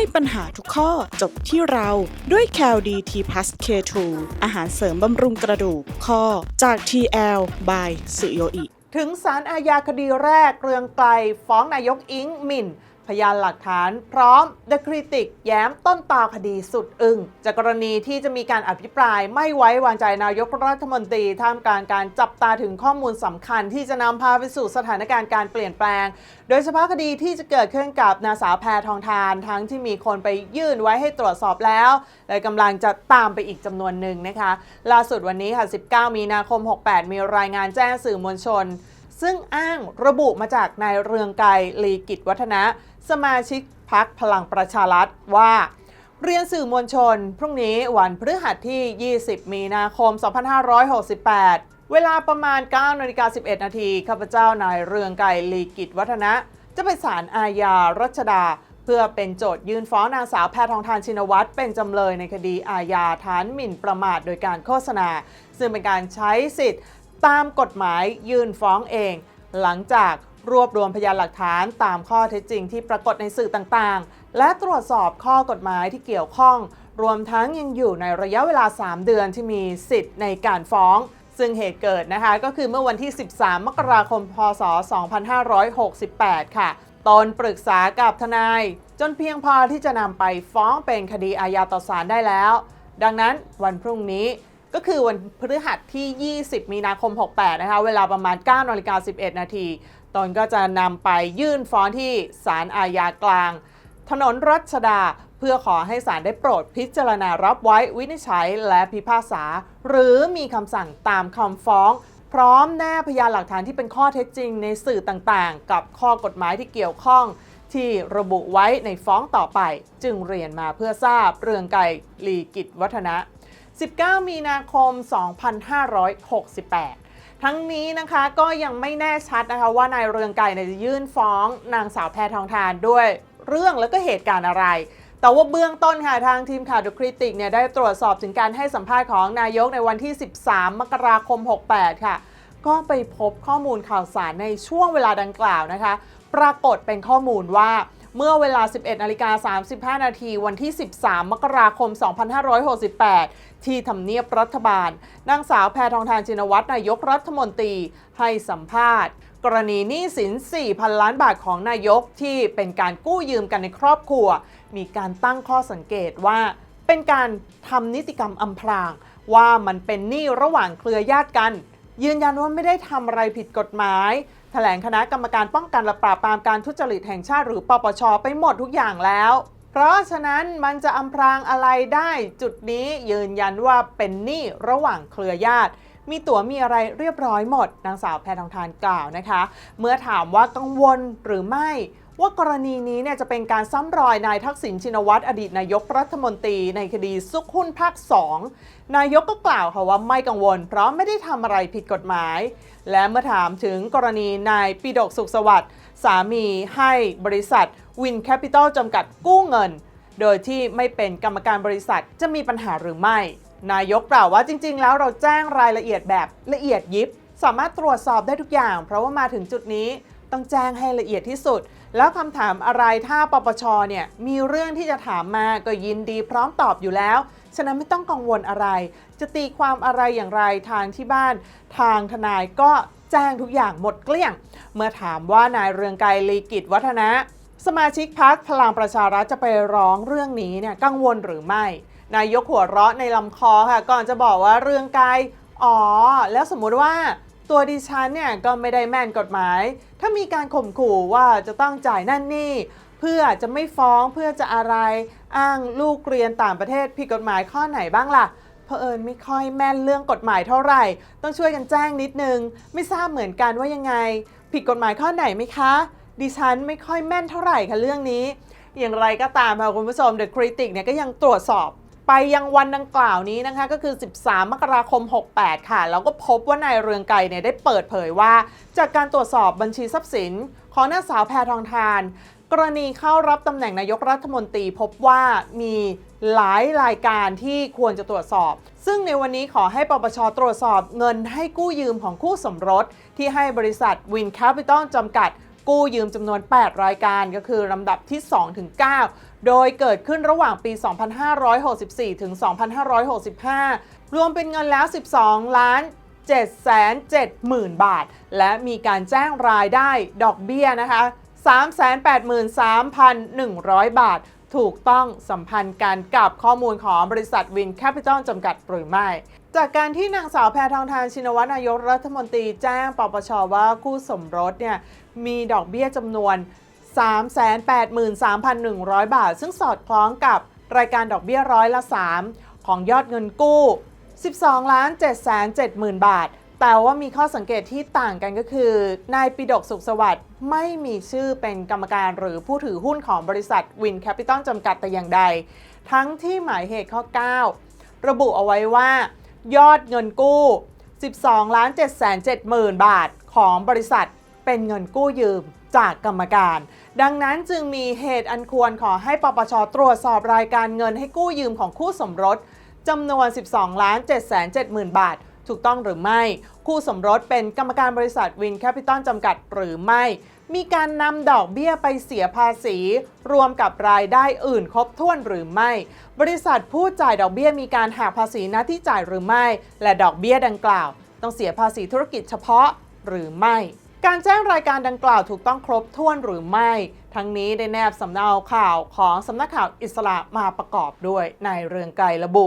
ให้ปัญหาทุกข้อจบที่เราด้วย c a l d t plus K2 อาหารเสริมบำรุงกระดูกข้อจาก TL by สุโยอิถึงสารอาญาคดีแรกเรืองไกลฟ้องนายกอิงหมิ่น พยานหลักฐานพร้อม The Critic แย้มต้นตาคดีสุดอึง้งจากกรณีที่จะมีการอภิปรายไม่ไว้วางใจนายกรัฐมนตรีท่ามกลางการจับตาถึงข้อมูลสำคัญที่จะนำพาไปสู่สถานการณ์การเปลี่ยนแปลง โดยเฉพาะคดีที่จะเกิดขึ้นกับนาสาวแพทองทาน ทั้งที่มีคนไปยื่นไว้ให้ตรวจสอบแล้ว และกำลังจะตามไปอีกจำนวนหนึ่งนะคะ ล่าสุดวันนี้ค่ะ 19 มีนาคม 68 มีรายงานแจ้งสื่อมวลชน ซึ่งอ้างระบุมาจากนายเรืองไกรลีกิจวัฒนะ สมาชิกพักพลังประชารัฐว่าเรียนสื่อมวลชน พรุ่งนี้วันพฤหัสที่ 20 มีนาคม 2568 เวลาประมาณ 9นาฬิกา11 นาทีข้าพเจ้านายเรืองไกรลีกิจวัฒนะ จะไปศาลอาญารัชดา เพื่อเป็นโจทยื่นฟ้องนางสาวแพทองทานชินวัตรเป็นจำเลยในคดีอาญาฐานหมิ่นประมาทโดยการโฆษณา ซึ่งเป็นการใช้สิทธิ์ ตามกฎหมายยื่นฟ้องเอง หลังจากรวบรวมพยานหลักฐานตามข้อเท็จจริงที่ปรากฏในสื่อต่างๆ และตรวจสอบข้อกฎหมายที่เกี่ยวข้อง รวมทั้งยังอยู่ในระยะเวลา 3 เดือนที่มีสิทธิ์ในการฟ้อง ซึ่งเหตุเกิดนะคะก็คือเมื่อวันที่ 13 มกราคม พศ 2568 ค่ะตนปรึกษากับทนาย จนเพียงพอที่จะนำไปฟ้องเป็นคดีอาญาต่อศาลได้แล้ว ดังนั้นวันพรุ่งนี้ ก็คือวันพฤหัสที่ 20 มีนาคม 68 นะคะ เวลาประมาณ9นาฬิกา11 นาที ตนก็จะนำไปยื่นฟ้องที่ศาลอาญากลาง ถนนรัชดาเพื่อขอให้ศาลได้โปรดพิจารณารับไว้วินิจฉัยและพิพากษา หรือมีคำสั่งตามคำฟ้อง พร้อมแนบพยานหลักฐานที่เป็นข้อเท็จจริงในสื่อต่างๆ กับข้อกฎหมายที่เกี่ยวข้องที่ระบุไว้ในฟ้องต่อไป จึงเรียนมาเพื่อทราบเรื่องไก่ลีกิจวัฒนะ 19 มีนาคม 2568ทั้งนี้นะคะก็ยังไม่แน่ชัดนะคะว่านายเรืองไก่จะยื่นฟ้องนางสาวแพทองทานด้วยเรื่องแล้วก็เหตุการณ์อะไร แต่ว่าเบื้องต้นค่ะทางทีมข่าวดูคริติกเนี่ยได้ตรวจสอบถึงการให้สัมภาษณ์ของนายกในวันที่ 13 มกราคม 68 ค่ะ ก็ไปพบข้อมูลข่าวสารในช่วงเวลาดังกล่าวนะคะ ปรากฏเป็นข้อมูลว่า เมื่อเวลา 11นาฬิกา35 นาทีวันที่ 13 มกราคม 2568 ที่ทำเนียบรัฐบาล นางสาวแพทองทานชินวัตรนายกรัฐมนตรีให้สัมภาษณ์ กรณีหนี้สิน 4,000 ล้านบาทของนายกที่เป็นการกู้ยืมกันในครอบครัว มีการตั้งข้อสังเกตว่าเป็นการทำนิติกรรมอำพราง ว่ามันเป็นหนี้ระหว่างเครือญาติกัน ยืนยันว่าไม่ได้ทำอะไรผิดกฎหมาย ถลงคณะกรรมการป้องกันและปราบปรามการทุจริตแห่งชาติหรือปปชไปหมดทุกอย่างแล้ว เพราะฉะนั้นมันจะอำพรางอะไรได้จุดนี้ยืนยันว่าเป็นหนี้ระหว่างเครือญาติมีตั๋วมีอะไรเรียบร้อยหมด นางสาวแพทองทานกล่าวนะคะ เมื่อถามว่ากังวลหรือไม่ ว่ากรณีนี้เนี่ยจะเป็นการซ้ำรอยนายทักษิณชินวัตรอดีตนายกรัฐมนตรีในคดีซุกหุ้นภาค 2 นายกก็กล่าวค่ะว่าไม่กังวล เพราะไม่ได้ทำอะไรผิดกฎหมาย และเมื่อถามถึงกรณีนายปิดกสุขสวัสดิ์สามีให้บริษัทวินแคปิตอลจำกัดกู้เงิน โดยที่ไม่เป็นกรรมการบริษัทจะมีปัญหาหรือไม่ นายกกล่าวว่าจริง ๆ แล้วเราแจ้งรายละเอียดแบบละเอียดยิบ สามารถตรวจสอบได้ทุกอย่าง เพราะว่ามาถึงจุดนี้ต้องแจ้งให้ละเอียดที่สุด แล้วคำถามอะไรถ้าปปชเนี่ยมีเรื่องที่จะถามมาก็ยินดีพร้อมตอบอยู่แล้ว ฉะนั้นไม่ต้องกังวลอะไร จะตีความอะไรอย่างไรทางที่บ้าน ทางทนายก็แจ้งทุกอย่างหมดเกลี้ยง เมื่อถามว่านายเรืองไกรลีกิจวัฒนะ สมาชิกพักพลังประชารัฐจะไปร้องเรื่องนี้เนี่ยกังวลหรือไม่ นายกหัวเราะในลำคอค่ะ ก่อนจะบอกว่าเรื่องไกลอ๋อ แล้วสมมติว่า ตัวดิฉันเนี่ยก็ไม่ได้แม่นกฎหมาย ถ้ามีการข่มขู่ว่าจะต้องจ่ายนั่นนี่ เพื่อจะไม่ฟ้องเพื่อจะอะไรอ้างลูกเรียนต่างประเทศผิดกฎหมายข้อไหนบ้างล่ะเผอิญไม่ค่อยแม่นเรื่องกฎหมายเท่าไหร่ ต้องช่วยกันแจ้งนิดนึง ไม่ทราบเหมือนกันว่ายังไง ผิดกฎหมายข้อไหนไหมคะ ดิฉันไม่ค่อยแม่นเท่าไหร่ค่ะเรื่องนี้ อย่างไรก็ตามค่ะคุณผู้ชม The Critic เนี่ยก็ยังตรวจสอบ ไปยังวันดังกล่าวนี้นะคะก็คือ 13 มกราคม 68 ค่ะ แล้วก็พบว่านายเรืองไกรเนี่ยได้เปิดเผยว่า จากการตรวจสอบบัญชีทรัพย์สิน ของนางสาวแพทองทาน กรณีเข้ารับตำแหน่งนายกรัฐมนตรีพบว่ามีหลายรายการที่ควรจะตรวจสอบ ซึ่งในวันนี้ขอให้ปปชตรวจสอบเงินให้กู้ยืมของคู่สมรส ที่ให้บริษัทวินแคปิตอลจำกัด กู้ยืมจำนวน 8 รายการก็คือลำดับที่ 2 ถึง 9 โดยเกิดขึ้นระหว่างปี 2564 ถึง 2565 รวมเป็นเงินแล้ว 12 ล้าน770,000 บาท และมีการแจ้งรายได้ดอกเบี้ยนะคะ 383,100 บาท ถูกต้องสัมพันธ์กันกับข้อมูลของบริษัทวินแคปิตอลจำกัดหรือไม่ จากการที่นางสาวแพทองทานชินวัตรนายกรัฐมนตรีแจ้งปปชว่าคู่สมรสเนี่ยมีดอกเบี้ยจำนวน 383,100 บาท ซึ่งสอดคล้องกับรายการดอกเบี้ยร้อยละ 3 ของยอดเงินกู้ 12 ล้าน7 7 0 0 0 บาท แต่ว่ามีข้อสังเกตที่ต่างกันก็คือ นายปิดกสุขสวัสดิ์ไม่มีชื่อเป็นกรรมการหรือผู้ถือหุ้นของบริษัทวินแคปิตอลจำกัดแต่อย่างใด ทั้งที่หมายเหตุข้อ 9 ระบุเอาไว้ว่า ยอดเงินกู้ 12ล้าน7 7 0 0 0 บาทของบริษัทเป็นเงินกู้ยืมจากกรรมการ ดังนั้นจึงมีเหตุอันควรขอให้ปปชตรวจสอบรายการเงินให้กู้ยืมของคู่สมรสจำนวน 12ล้าน7 7 0 0 0 บาท ถูกต้องหรือไม่ คู่สมรสเป็นกรรมการบริษัทวินแคปิตอลจำกัดหรือไม่ มีการนำดอกเบี้ยไปเสียภาษี รวมกับรายได้อื่นครบถ้วนหรือไม่ บริษัทผู้จ่ายดอกเบี้ยมีการหักภาษีหน้าที่จ่ายหรือไม่ และดอกเบี้ยดังกล่าว ต้องเสียภาษีธุรกิจเฉพาะหรือไม่การแจ้งรายการดังกล่าวถูกต้องครบถ้วนหรือไม่ ทั้งนี้ได้แนบสำเนาข่าวของสำนักข่าวอิสระมาประกอบด้วยในเรืองไกรระบุ